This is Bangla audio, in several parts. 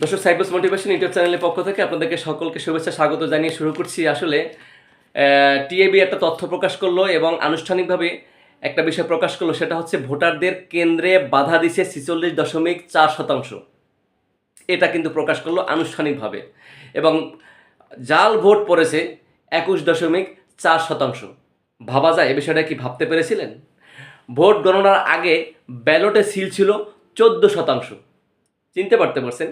দর্শক সাইবাস মোটিভেশন ইউটিউব চ্যানেলের পক্ষ থেকে আপনাদেরকে সকলকে শুভেচ্ছা, স্বাগত জানিয়ে শুরু করছি। আসলে টিএবি একটা তথ্য প্রকাশ করল এবং আনুষ্ঠানিকভাবে একটা বিষয় প্রকাশ করল, সেটা হচ্ছে ভোটারদের কেন্দ্রে বাধা দিছে ছিচল্লিশ দশমিক চার শতাংশ। এটা কিন্তু প্রকাশ করল আনুষ্ঠানিকভাবে এবং জাল ভোট পড়েছে একুশ দশমিক চার শতাংশ। ভাবা যায়, এ বিষয়টা কি ভাবতে পেরেছিলেন? ভোট গণনার আগে ব্যালটে সিল ছিল চোদ্দ শতাংশ। চিনতে পারতে পারছেন?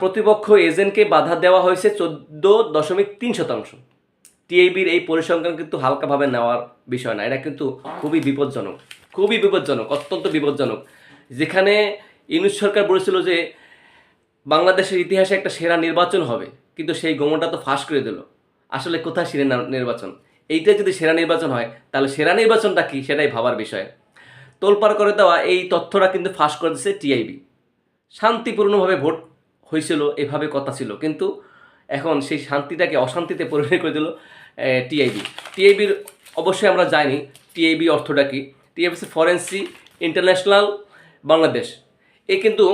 প্রতিপক্ষ এজেন্টকে বাধা দেওয়া হয়েছে চোদ্দ দশমিক তিন শতাংশ। টিএবির এই পরিসংখ্যান কিন্তু হালকাভাবে নেওয়ার বিষয় না, এটা কিন্তু খুবই বিপজ্জনক খুবই বিপজ্জনক, অত্যন্ত বিপজ্জনক। যেখানে ইউনুস সরকার বলেছিল যে বাংলাদেশের ইতিহাসে একটা সেরা নির্বাচন হবে, কিন্তু সেই গোমনটা তো ফাঁস করে দিল। আসলে কোথায় সেরা নির্বাচন? এইটা যদি সেরা নির্বাচন হয়, তাহলে সেরা নির্বাচনটা কি সেটাই ভাবার বিষয়। তোলপাড় করে দেওয়া এই তথ্যটা কিন্তু ফাঁস করে দিচ্ছে টিআইবি। শান্তিপূর্ণভাবে ভোট হয়েছিল, এভাবে কথা ছিল। কিন্তু এখন সেই শান্তিটাকে অশান্তিতে পরিণত করে দিল টিআইবি টিআইবির অবশ্যই আমরা জানি টিআইবি অর্থটা কি। TIB transparency international Bangladesh. এ কিন্তু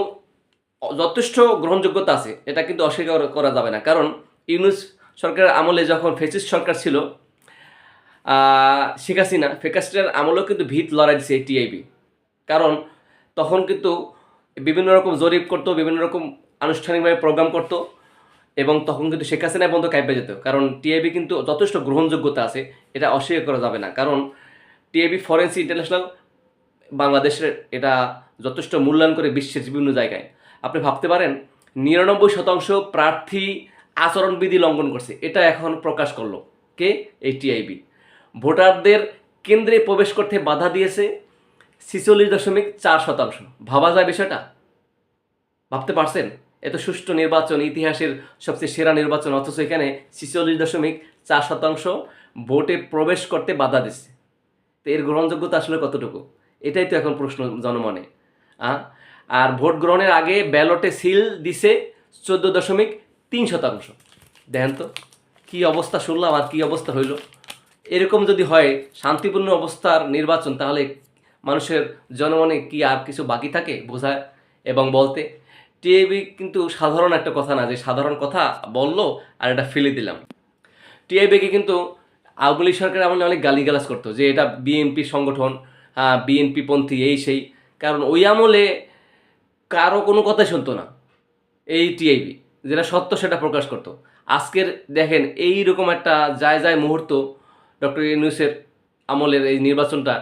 যথেষ্ট গ্রহণযোগ্যতা আছে, এটা কিন্তু অস্বীকার করা যাবে না। কারণ ইউনুস সরকারের আমলে যখন ফেসিস্ট সরকার ছিল শেখ হাসিনা ফেকাস্টের আমলেও কিন্তু ভিত লড়াই দিছে টিআইবি কারণ তখন কিন্তু বিভিন্ন রকম জরিপ করতো, বিভিন্ন রকম আনুষ্ঠানিকভাবে প্রোগ্রাম করতো এবং তখন কিন্তু শেখ হাসিনা বন্ধ কাইপে যেত। কারণ টিআইবি কিন্তু যথেষ্ট গ্রহণযোগ্যতা আছে, এটা অস্বীকার করা যাবে না। কারণ টিআইবি ফরেন্সি ইন্টারন্যাশনাল বাংলাদেশের এটা যথেষ্ট মূল্যায়ন করে বিশ্বের বিভিন্ন জায়গায়। আপনি ভাবতে পারেন, নিরানব্বই শতাংশ প্রার্থী আচরণবিধি লঙ্ঘন করছে, এটা এখন প্রকাশ করল। কে? এই টিআইবি ভোটারদের কেন্দ্রে প্রবেশ করতে বাধা দিয়েছে ছিচল্লিশ দশমিক চার শতাংশ। ভাবা যায় বিষয়টা? ভাবতে পারছেন? এত সুষ্ঠু নির্বাচন, ইতিহাসের সবচেয়ে সেরা নির্বাচন, অথচ এখানে ছিচল্লিশ দশমিক চার শতাংশ ভোটে প্রবেশ করতে বাধা দিচ্ছে। তো এর গ্রহণযোগ্যতা আসলে কতটুকু? এটাই তো এখন প্রশ্ন জনমনে? আর ভোট গ্রহণের আগে ব্যালটে সিল দিছে চোদ্দ দশমিক তিন শতাংশ। দেখেন তো, কী অবস্থা শুনলাম আর কী অবস্থা হইল। এরকম যদি হয়, শান্তিপূর্ণ অবস্থার নির্বাচন তাহলে মানুষের জনমনে কি আর কিছু বাকি থাকে বোঝা এবং বলতে, টিএবি কিন্তু সাধারণ একটা কথা না, যে সাধারণ কথা বলল আর এটা ফেলে দিলাম। টিআইবিকে কিন্তু আওয়ামী লীগ সরকার আমলে অনেক গালিগালাজ করতো, যে এটা বিএনপি সংগঠন বিএনপি পন্থী, এই সেই। কারণ ওই আমলে কারও কোনো কথাই শুনতো না, এই টিআইবি যেটা সত্য সেটা প্রকাশ করতো। আজকের দেখেন এই রকম একটা যায় যায় মুহূর্ত ডক্টর ইউনুসের আমলের এই নির্বাচনটা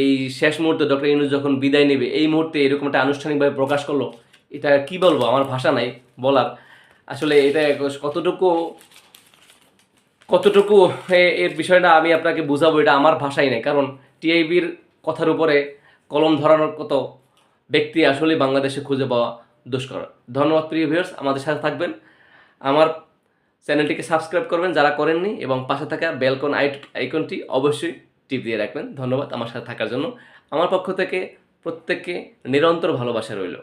এই শেষ মুহূর্তে ডক্টর ইউনুস যখন বিদায় নেবে, এই মুহূর্তে এরকম একটা আনুষ্ঠানিকভাবে প্রকাশ করল, এটা কি বলব? আমার ভাষা নাই, বলার। আসলে এটা কতটুকু কতটুকু এর বিষয়টা আমি আপনাকে বুঝাবো, এটা আমার ভাষাই নেই। কারণ টিআইবির কথার উপরে কলম ধরানোর কত ব্যক্তি আসলে বাংলাদেশে খুঁজে পাওয়া দুষ্কর। ধন্যবাদ প্রিয় ভিউয়ার্স আমাদের সাথে থাকবেন। আমার চ্যানেলটিকে সাবস্ক্রাইব করবেন যারা করেননি, এবং পাশে থাকা বেলকন আইকনটি অবশ্যই টিপ দিয়ে রাখবেন। ধন্যবাদ আমার সাথে থাকার জন্য। আমার পক্ষ থেকে প্রত্যেককে নিরন্তর ভালোবাসা রইল।